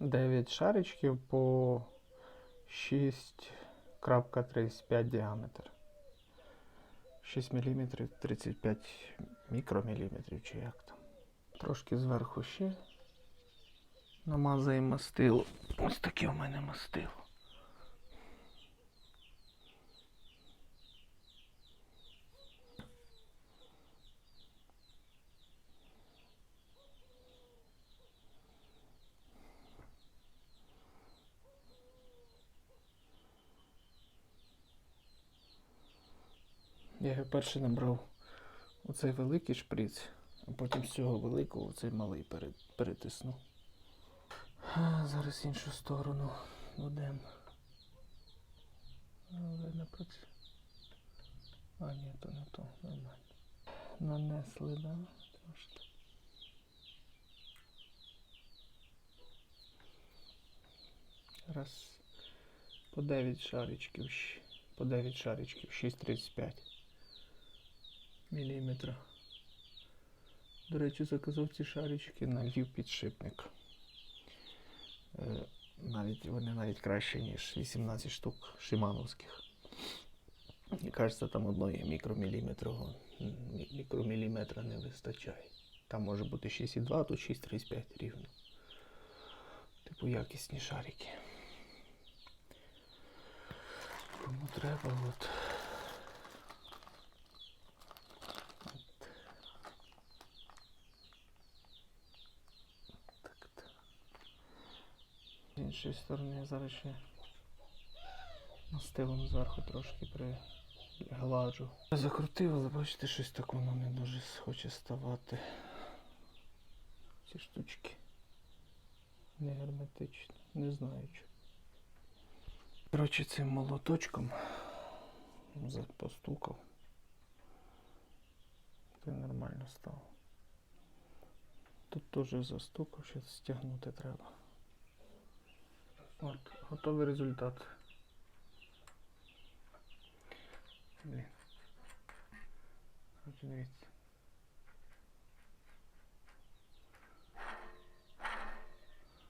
9 шаричків по 6.35 діаметр. 6 мм 35 мікроміліметрів чи як там. Трошки зверху ще намазаємо мастило. Ось таке у мене мастило. Я його перший набрав оцей великий шприц, а потім з цього великого оцей малий пере- перетиснув. Зараз іншу сторону будемо. А, ні, то не то, нормально. Нанесли, да? Раз. По 9 шаричків. По 9 шаричків. 6,35 міліметра. До речі, заказав ці шарички на Львів підшипник. Е, навіть вони навіть краще, ніж 18 штук шимановських. Мені кажеться, там одної мікроміліметрового мікроміліметра не вистачає. Там може бути 6,2, а тут 6,35 рівно. Типу якісні шарики. Кому треба, от. Так, так. З іншої сторони зараз ще настилом зверху трошки пригладжу. Закрутив, але бачите, щось так воно не дуже хоче ставати. Ці штучки. Не герметично. Не знаю чого. Коротше, цим молоточком постукав. Це нормально стало. Тут теж застукав, ще стягнути треба. От, готовий результат. Блін. Дивіться.